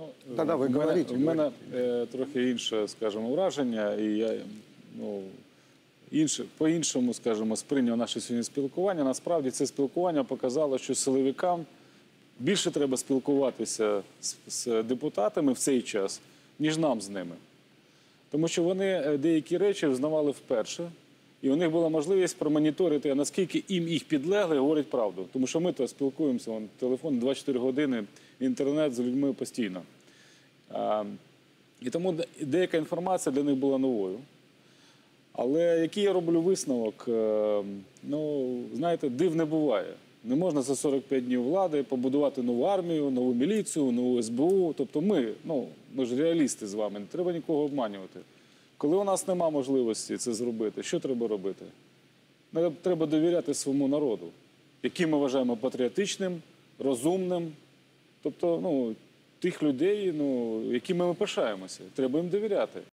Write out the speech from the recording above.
Ну, Да-да, ви в мене, говорите, в мене е, трохи інше, скажімо, враження, і я ну, інше, по-іншому, скажімо, сприйняв наше сьогодні спілкування. Насправді це спілкування показало, що силовикам більше треба спілкуватися з, з депутатами в цей час, ніж нам з ними. Тому що вони е, деякі речі взнавали вперше, і у них була можливість промоніторити, наскільки їм їх підлегли, говорять правду. Тому що ми то спілкуємося, телефон 24 години, інтернет з людьми постійно. І тому деяка інформація для них була новою. Але який я роблю висновок? Е, Ну, знаєте, див не буває. Не можна за 45 днів влади побудувати нову армію, нову міліцію, нову СБУ. Тобто ми, ну, ми ж реалісти з вами, не треба нікого обманювати. Коли у нас нема можливості це зробити, що треба робити? Треба- довіряти своєму народу, який ми вважаємо патріотичним, розумним. Тобто, ну, тих людей, ну, якими ми пишаємося, треба їм довіряти.